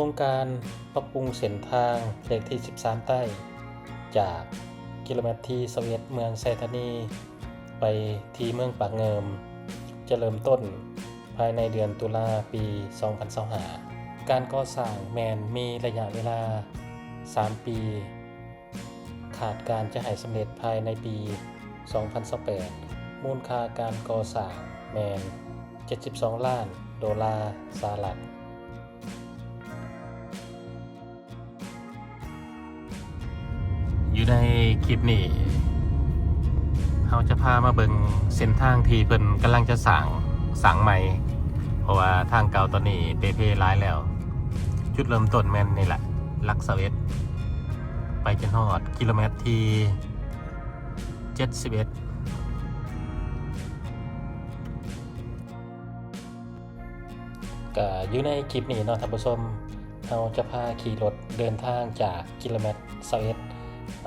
ครงการปรับปรุงเส้นทางเลขที่ 13 ใต้ จากกิโลเมตรที่สเวียตเมืองไซธานี ไปที่เมืองปากเงิม จะเริ่มต้นภายในเดือนตุลาปี 2025การก่อสร้างแมนมีระยะเวลา 3 ปี ขาดการจะให้สำเร็จภายในปี 2028มูลค่าการก่อสร้างแมน 72 ล้านดอลลาร์สหรัฐ คลิปนี้เราจะพามาเบิงเส้นทางที่เพิ่นกำลังจะสั่งสั่งใหม่ เพราะว่าทางเก่าตอนนี้เปเพร้ายแล้ว จุดเริ่มต้นแม่นนี่แหละลักสเวตไปจนฮอดกิโลเมตรที่ 71ก็อยู่ในคลิปนี้เนาะท่านผู้ชมเราจะพาขี่รถเดินทางจากกิโลเมตร21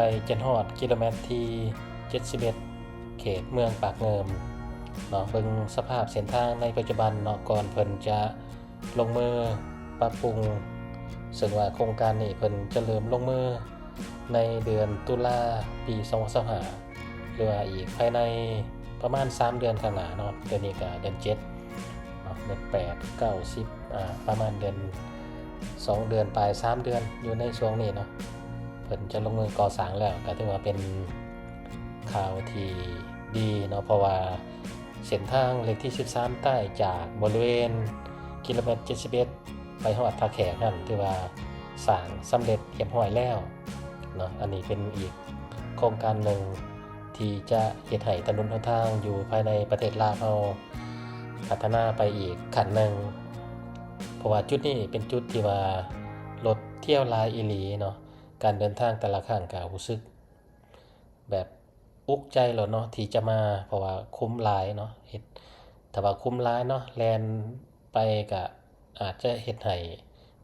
ไปจนฮอดกิโลเมตรที่ 71 เขตเมืองปากเงิมเนาะเบิ่งสภาพเส้นทางในปัจจุบันเนาะก่อนเพิ่นจะลงมือปรับปรุง ซึ่งว่าโครงการนี้เพิ่นจะเริ่มลงมือในเดือนตุลาปี2025หรือว่าอีกภายในประมาณ 3 เดือนข้างหน้าเนาะเดือนนี้ก็เดือน7เนาะเดือนแปดเก้าสิบอ่าประมาณเดือนสองเดือนปลายสามเดือนอยู่ในช่วงนี้เนาะ พิ่นจะลงมือก่อสร้างแล้วก็ถือว่าเป็นข่าวที่ดีเนาะเพราะว่าเส้นทางเลขที่ 13 ใต้จากบริเวณกิโลเมตร71ไปฮอดท่าแขกนั่นถือว่าสร้างสำเร็จเรียบร้อยแล้วเนาะอันนี้เป็นอีกโครงการหนึ่งที่จะเฮ็ดให้ถนนหนทางอยู่ภายในประเทศลาวเราพัฒนาไปอีกขั้นหนึ่งเพราะว่าจุดนี้เป็นจุดที่ว่ารถเที่ยวลายอีหลีเนาะ การเดินทางแต่ละครั้งก็รู้สึก แบบอุกใจแล้วเนาะที่จะมาเพราะว่าคุ้มหลายเนาะเฮ็ดถ้าว่าคุ้มหลายเนาะแลนไปก็อาจจะเฮ็ดให้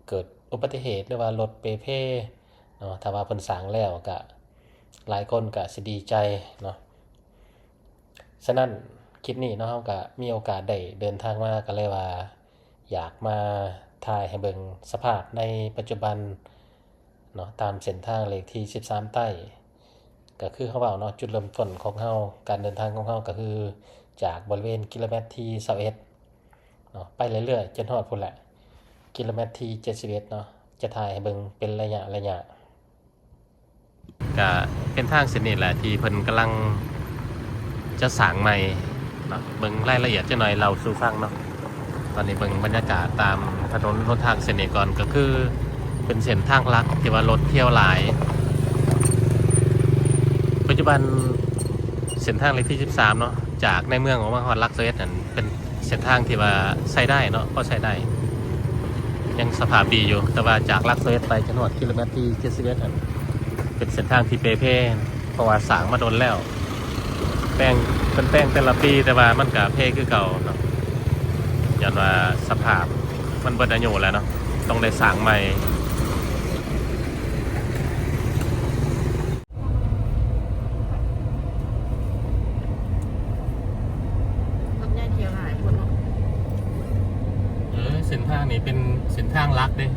เกิดอุบัติเหตุหรือว่ารถเปเพ่เนาะถ้าว่าเพิ่นสางแล้วก็หลายคนก็สิดีใจเนาะฉะนั้นคลิปนี้เนาะเราก็มีโอกาสได้เดินทางมาก็เลยว่า อยากมาถ่ายให้เบิ่งสภาพในปัจจุบัน เนาะตามเส้นทางเลขที่ 13 ใต้ ก็คือเขาเว้าเนาะจุดเริ่มต้นของเฮาการเดินทางของเฮาก็คือ จากบริเวณกิโลเมตรที่21เนาะไปเรื่อยๆจนฮอดพุ่นแหละ กิโลเมตรที่ 71เนาะจะถ่ายให้เบิ่งเป็นระยะระยะก็เป็นทางเส้นนี้แหละที่เพิ่นกำลังจะสางใหม่เนาะเบิ่งรายละเอียดจะหน่อยเราสู่ฟังเนาะตอนนี้เบิ่งบรรยากาศตามถนนหนทางเส้นนี้ก่อนก็คือ เป็นเส้นทางลักที่ว่ารถเที่ยวหลาย ปัจจุบันเส้นทางเลขที่ 13 เนาะจากในเมืองของมหาลักเซสนั่นเป็นเส้นทางที่ว่าใช้ได้เนาะก็ใช้ได้ ยังสภาพดีอยู่ แต่ว่าจากลักเซสไปจนหอดกิโลเมตรที่71นั่นเป็นเส้นทางที่เปเพ่เพราะว่าสางมาโดนแล้ว แป้งเป็นแป้งแต่ละปีแต่ว่ามันกับเพคือเก่าเนาะยันว่าสภาพมันเบิดอายุแล้วเนาะต้องได้สางใหม่ รถใหญ่เที่ยวหลายคนเนาะ เออเส้ นทางนี้เป็นเส้นทางลักเด้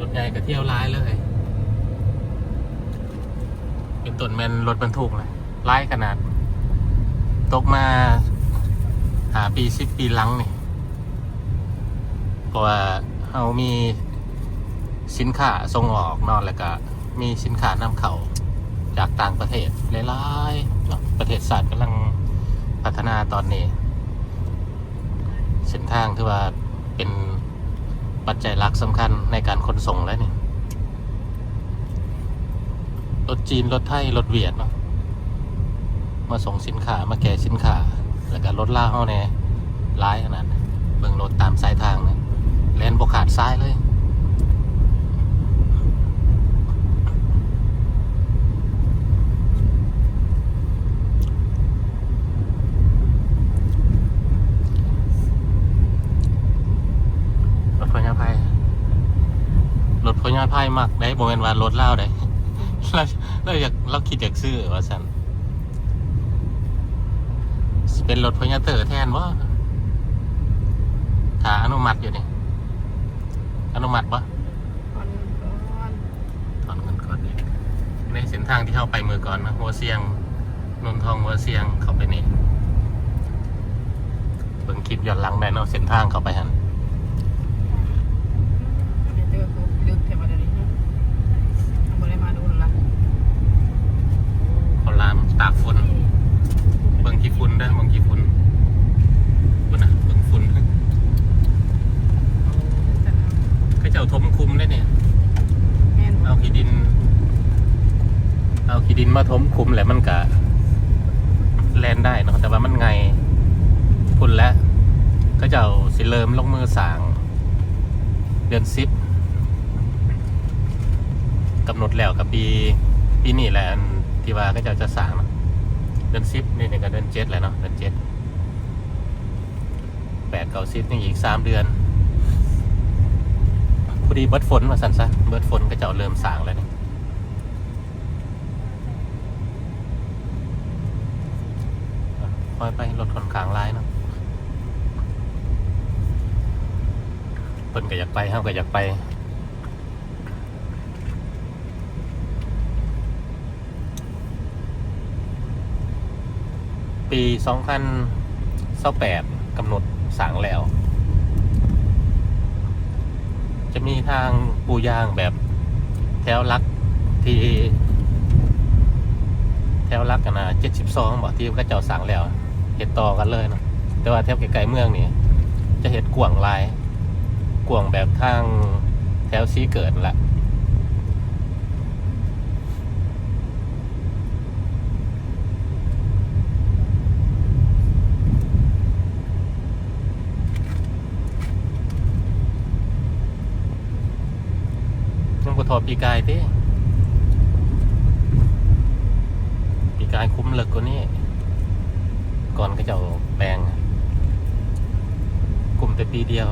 รถใหญ่กับเที่ยวร้ายเลย เป็นต้นแมนรถบรรทุกเลยร้ายขนาด ตกมาหาปีสิบปีหลังนี่เพราะว่าเรามีสินค้าส่งออกนอกแล้วก็มีสินค้านำเข้าจากต่างประเทศหลายๆประเทศศาสตร์กำลังพัฒนาตอนนี้ เส้นทางที่ว่าเป็น ปัจจัยหลักสำคัญในการขนส่งแล้วเนี่ยรถจีน รถไทย รถเวียดเนาะมาส่งสินค้ามาแก่สินค้าแล้วก็รถล่าเข้าแน่ร้ายขนาดเบิ่งรถตามสายทางนะแลนบกขาดซ้ายเลย่าพ่ายมากได้โมเมนต์วันรถเล่าได้เราเราอยากเราคิดอยากซื้อว่าสันเป็นรถพญาเตอร์แทนว่าถ้าอนุมัติอยู่นี่อนุมัติปะถอนเงินก่อนดิในเส้นทางที่เข้าไปมือก่อนนะหัวเสียงนนทองหัวเสียงเข้าไปนี่เบิ่งคลิปย้อนหลังได้เนาะเส้นทางเข้าไปฮัน ตากฝนเบิ่งกี่ฝุ่นได้อเบิ่งกี่ฝุ่นฝุ่นนะเบิ่งฝุ่นก็จะเอาทมคุมได้เนี่ยแม่นบ่เอาขี้ดิน เอาขี้ดินมาถมคุมแหละมันกะแลนได้เนาะแต่ว่ามันไงพุ่นแล้วก็จะเอาสิเริ่มลงมือสร้าง เดือนซิปกำหนดแล้วกับปีปีนี้แหละอัน ที่ว่าก็จะจะสางเนาะเดือนซิปนี่เนี่ยก็เดือนเจ็ดแล้วเนาะเดือนเจ็ดแปดเก้าซิปนี่อีกสามเดือนพอดีเบิร์ดฝนมาสั่นซะเบิร์ดฝนก็จะเอาเริ่มสางแล้วนี่คอยไปรถค่อนขางลายเนาะเพิ่นก็อยากไปห้ามก็อยากไป ปี2028กำหนดสางแล้ว จะมีทางปูยางแบบแถวลักที่แถวลักกันนะ72บอกที่ก็เจ้าสั่งแล้วเห็ดต่อกันเลยนะแต่ว่าแถวไกลๆเมืองนี่จะเห็ดกวางลายกวางแบบทางแถวซีเกิดละ ยังบ่ทอปีกายเด้ปีกายคุ้มเลิกกว่านี้ ก่อนก็จะแปลงกลุ่มแต่ปีเดียว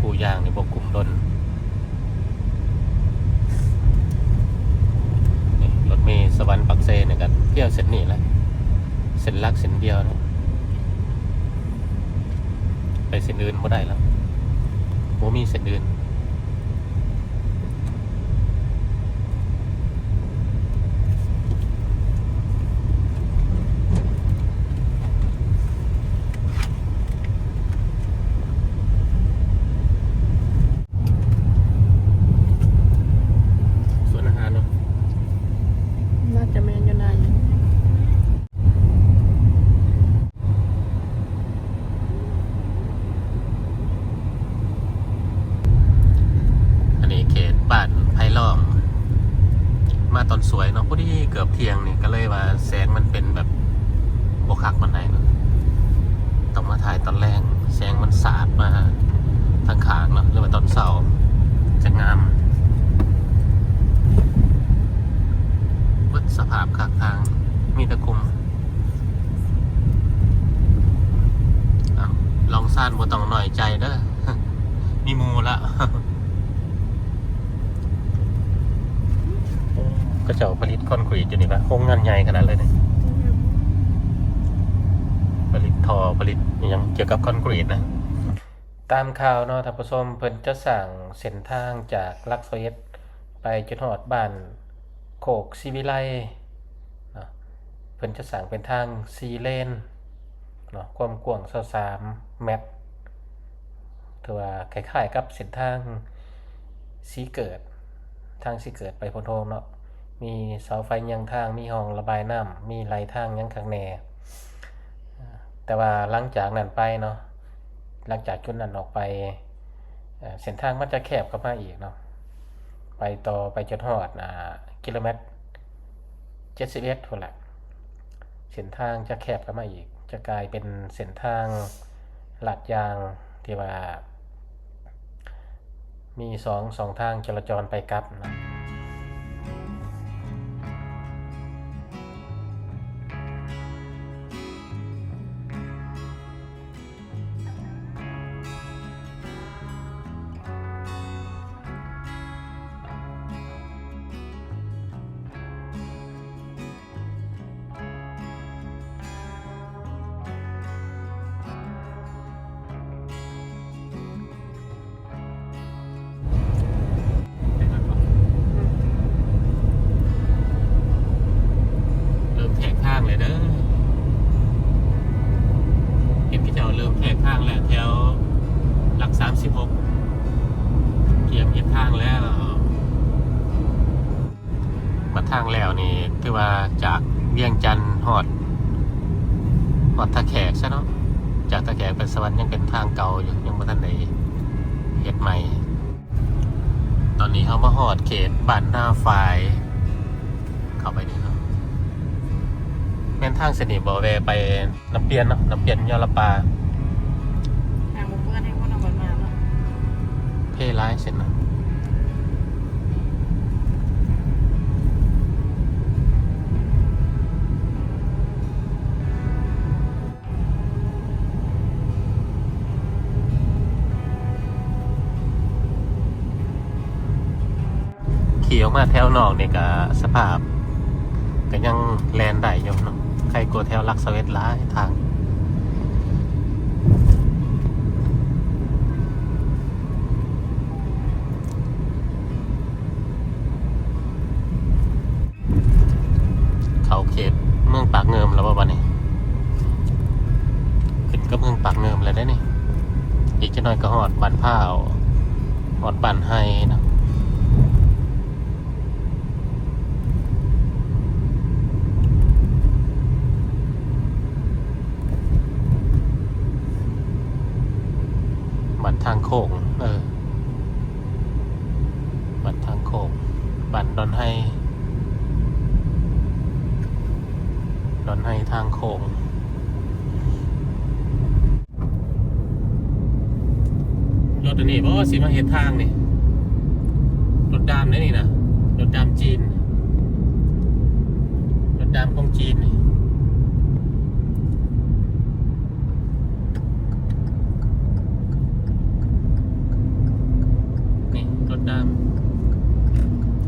ปูยางนี่บกกลุ่มดนรถเมย์สวรรค์ปักเซเนี่ยกันเที่ยวเส้นนี้แหล้วเส้นลักเส้นเดียวนะ ไปเส้นอื่นก็ได้แล้วโมมีเส้นอื่นอาหารเนาะ น่าจะแม่นอยู่นาย อันนี้เขตบ้านไผ่ล้อม มาต อนสวยเนาะพอดีเกือบเที่ยงนี่ก็เลยว่าแสงมันเป็นแบบบกคักมันไหนเนาะต้องมาถ่ายตอนแรกแสงมันสาดมาทางขางเนาะหรือว่าตอนเสาร์จะงามเบิดสภาพขางทางมีตะคุมอลองซ่านบ่ต้องหน่อยใจเด้อมีมูละ ก็จะผลิตคอนกรีตอยู่นี่ปะโรงงานใหญ่ขนาดเลยเนี่ยผลิตทอผลิตอหยังเกี่ยวกับคอนกรีตนะ ตามข่าวเนาะท่านผู้ชมเพิ่นจะสั่งเส้นทางจากลักโซเอสไปจนหอดบ้านโคกซีวิไลเนาะเพิ่นจะสั่งเป็นทางซีเลนเนาะความกว้าง23เมตรถือว่าคล้ายๆกับเส้นทางสีเกิดทางสีเกิดไปพนโทงเนาะ มีเสาไฟยังทาง มีห้องระบายน้ำมีไหลทางยังข้างแหน่แต่ว่าหลังจากนั้นไปเนาะหลังจากจุดนั้นออกไปเส้นทางมันจะแคบเข้ามาอีกเนาะไปต่อไปจนฮอดอ่ากิโลเมตร71พุ่นแหละเส้นทางจะแคบเข้ามาอีก จะกลายเป็นเส้นทางลาดยางที่ว่า มีสองสองทางจราจรไปกลับนะ 36เกียบผิดทางแล้วมาทางแล้วนี่คือว่าจากเวียงจันทร์หอดหอดตะแขกใช่เนาะจากตะแขกไปสวรรค์ยังเป็นทางเก่าอยู่ยังไม่ทันได้เหตุใหม่ ตอนนี้เขามาหอดเขตบ้านหน้าฝายเข้าไปนี่เนาะแม่นทางเสนีบ่อเวไปน้ำเปียนเนาะน้ำเปียนยอละปา เพร้ายเสร็จนะขี่ออกมาแถวนอกเนี่ยกับสภาพ ก็ยังแลนได้อยู่เนาะใครกลัวแถวลักสเวตร้ายทาง เขาเขตเมืองปากเงิมแล้วป่ะวันนี้ขึ้นก็เมืองปากเงิมแล้วได้นี่ หน่อยก็หอดบันผ้าหอดบันไฮนะบันทางโค้งเออบันทางโค้งบันดอนไฮดอนให้ทางโค้ง รถอันนี้เพราะว่าสีมาเห็นทางนี่รถดามนี่นี่นะรถดามจีนรถดามของจีนนี่ รถดาม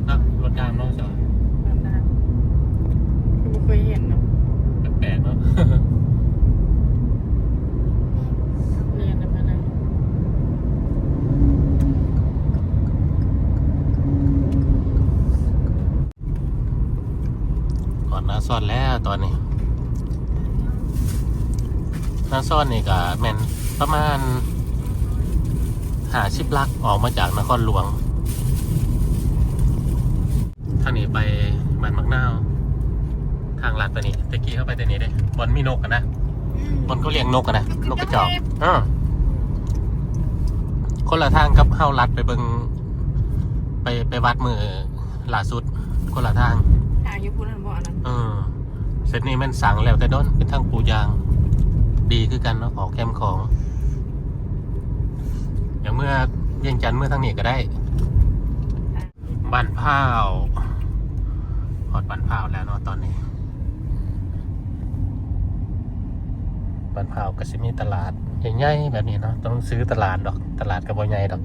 อะรถดามเนาะจอ บัตรดามคือบ่เคยเห็นเนาะ แปลกๆเนาะ เรียนมาไหน ก่อนหน้า ซ่อนแล้วตอนนี้หน้าซ่อนนี่ก็แมนประมาณหาชิบลักออกมาจากนครหลวงทางนี้ไปบ้านมักนาวทางลัดตัวนี้ตะกี้เข้าไปตัวนี้เด้บอลมีนกกันนะบอลเขาเลี้ยงนกกันนะนกกระจอกอ่าคนละทางกับเข้าลัดไปเบิงไปไปวัดมือล่าสุด คนละทางทางอยู่พุ่นนั่นบ่อันนั้นเออเซตนี้มันสั่งแล้วแต่ด้นเป็นทั้งปูยาง ดีคือกันเนาะของแคมของ อย่างเมื่อเวียงจันทร์เมื่อทั้งนี้ก็ได้บ้านพร้าวพอดบ้านพร้าวแล้วเนาะตอนนี้บ้านพร้าวก็จะมีตลาดใหญ่ๆแบบนี้เนาะต้องซื้อตลาดดอก ตลาดกับบ่ใหญ่ดอก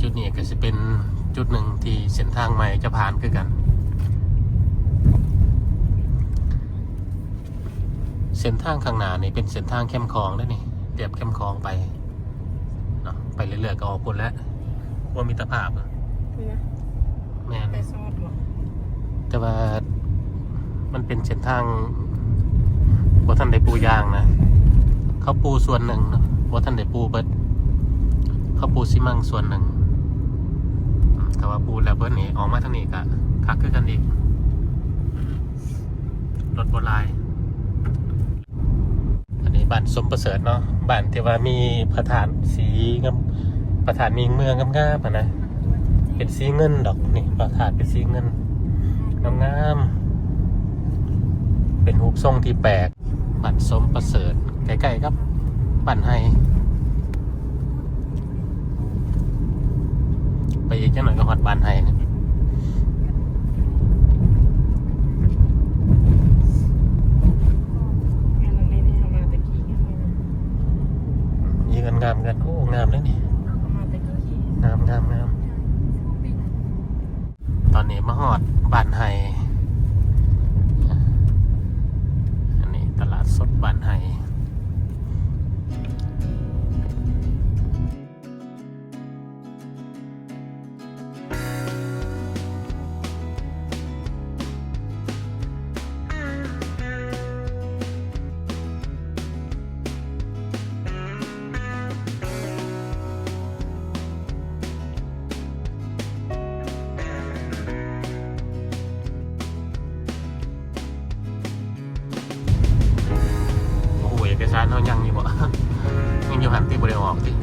จุดนี้ก็จะเป็นจุดหนึ่งที่เส้นทางใหม่จะผ่านคือกัน เส้นทางข้างหน้านี่เป็นเส้นทางเข้มคลองได้นี่เรียบเข้มคลองไปเนาะไปเรื่อยๆก็ออกพุ่นแล้วว่ามิตรภาพอะนี่นะแม่นไปโซดบ่แต่ว่ามันเป็นเส้นทางบ่ท่านได้ปูยางนะเขาปูส่วนหนึ่งเนาะบ่ท่านได้ปูเบิดเขาปูซิมังส่วนหนึ่งอืมแต่ว่าปูแล้วเบิดนี่ออกมาทางนี้ก็คักคือกันอีกรถโบราณอันนี้ บ้านสมประเสริฐเนาะบ้านที่ว่ามีพระธาตุสีงามพระธาตุมีเมืองงามๆอะนะเป็นสีเงินดอกนี่พระธาตุเป็นสีเงินงามๆเป็นรูปทรงที่แปลกบ้านสมประเสริฐใกล้ๆครับบ้านไฮไปอีกจังหน่อยก็ฮอดบ้านไฮนะ งานตรงนี้นี่เอามาตะกี้กันเลยนะ ยืน งามกันโอ้งามเลยนี่งามงามงามตอนนี้มาหอดบ้านไฮ สารเขายังอยู่บ่ยังอยู่หันที่บริออกที่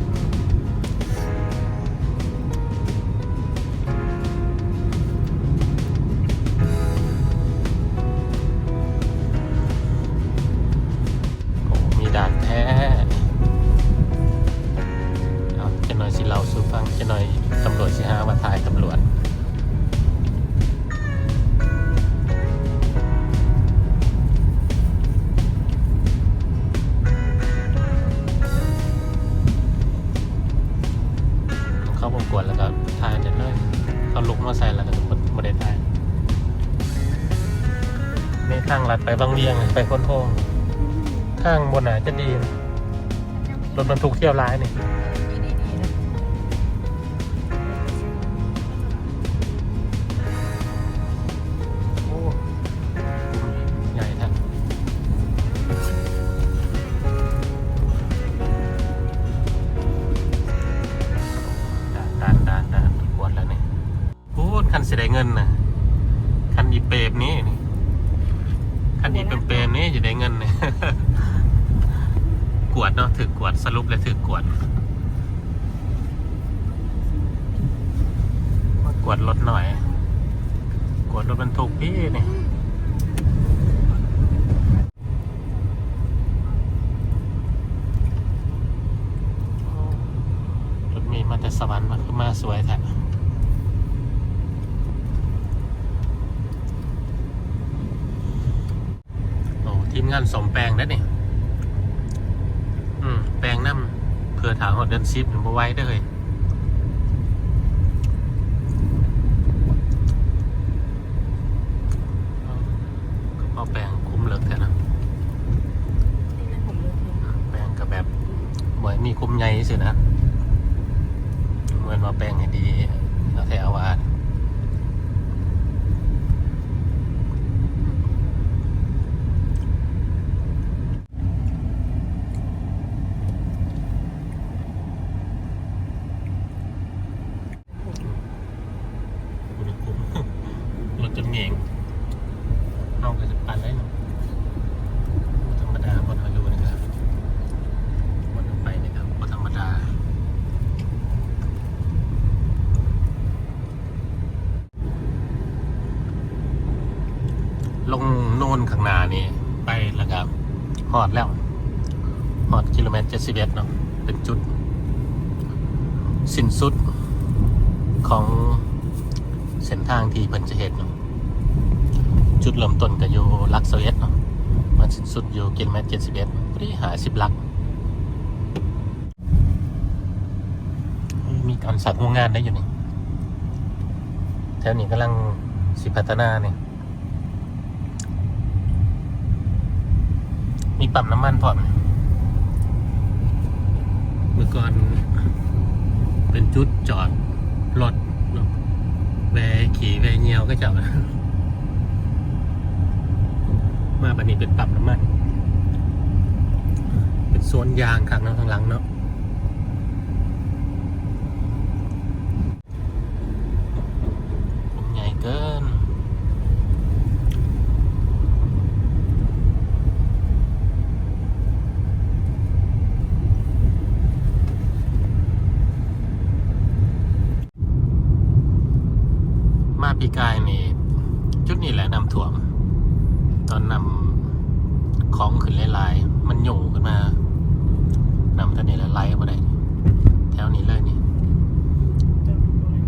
บไดทายนี่ทางลัดไปบางเวียงไปคนโพงทางบนไหนาจะดีรถบรรทุกเที่ยวร้ายนี่ หน่อย กวดรถบรรทุกพี่นี่รถมีมาแต่สวรรค์มันคือมาสวยแท้โอ้ทีมงานสมแปลงแล้วนี่แปลงน้ำเพื่อถางหอดเดินซิปหรือบ่ไว้ได้เลย ก็พอแปลงคุ้มเลิกแท้นะ นี่นะผมเลือกเลย แปลงกับแบบ เหมือนมีคุ้มใหญ่สินะเหมือนว่าแปลงให้ดีแล้วแถวว่าคุณคุ้ม รถจนเหงียงเอาก็จะปั่นได้เนาะ ธรรมดาบนฮารูนะครับบนไปนะครับบนธรรมดา ลงโน่นข้างหน้านี่ไปแล้วครับหอดแล้วหอดกิโลเมตรเจ็ดสิบเอ็ดเนาะเป็นจุด สิ้นสุด ของเส้นทางที่เพิ่นจะเห็นเนาะจุดเริ่มต้นก็อยู่ลักเซเอ็ดเนาะมันสิ้นสุดอยู่กิโลเมตรเจ็ดสิบเอ็ดพอดีหาสิบลัก มีการสัตว์โรงงานได้อยู่นี่แถวนี้กำลังสิพัฒนาเนี่ยมีปั๊มน้ำมันพร้อมเมื่อก่อนเป็นจุดจอด รถเนาะแวขี่เวเงียวก็จะมาบันนี้เป็นปรับน้ำมัน เป็นโซนยางข้างหน้าข้างหลังเนาะผมใหญ่เกิน มาปีกายนี่ จุดนี้แหละนำถ่วม ตอนนำของขึ้นหลายๆ มันหยู่ขึ้นมานำท่านนี่แหละไล่มาได้ แถวนี้เลยนี่ เติมตัวนี้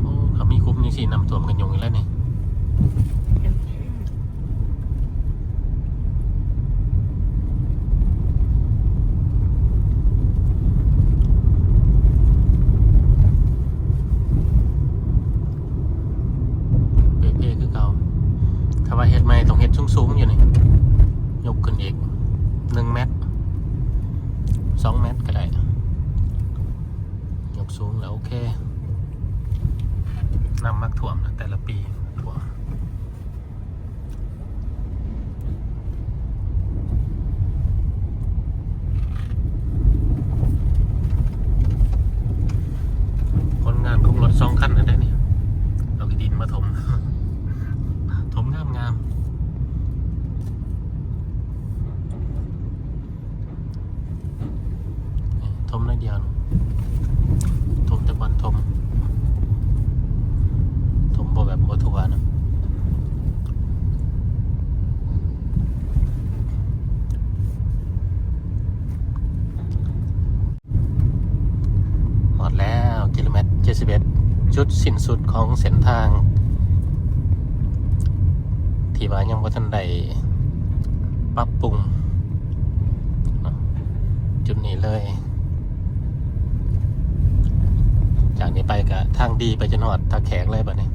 โอ้เขามีคุ้มนี่สินำถ่วมกันหยงอีกแล้วนี่ เป็น เป๊ะๆคือเก่าถ้าว่าเฮ็ดใหม่ต้องเฮ็ดสูงๆอยู่นี่ ยกขึ้นอีกหนึ่งเมตรสองเมตรก็ได้ ยกสูงแล้วโอเคนำมักถ่วมนะแต่ละปีถ่วม ผลงานของรถสองคันนั่นได้เนี่ยเอาดินมาถม ถมงามงาม เดียวนถมแต่ก่อนถมถมบ่แบบบ่ทั่วนะหมดแล้วกิโลเมตร 71 จุดสิ้นสุดของเส้นทาง ที่ว่ายังบ่ทันได้ปรับปรุงจุดนี้เลย จากนี้ไปก็ทางดีไปจนหอดทาแข็งเลยบัดนี้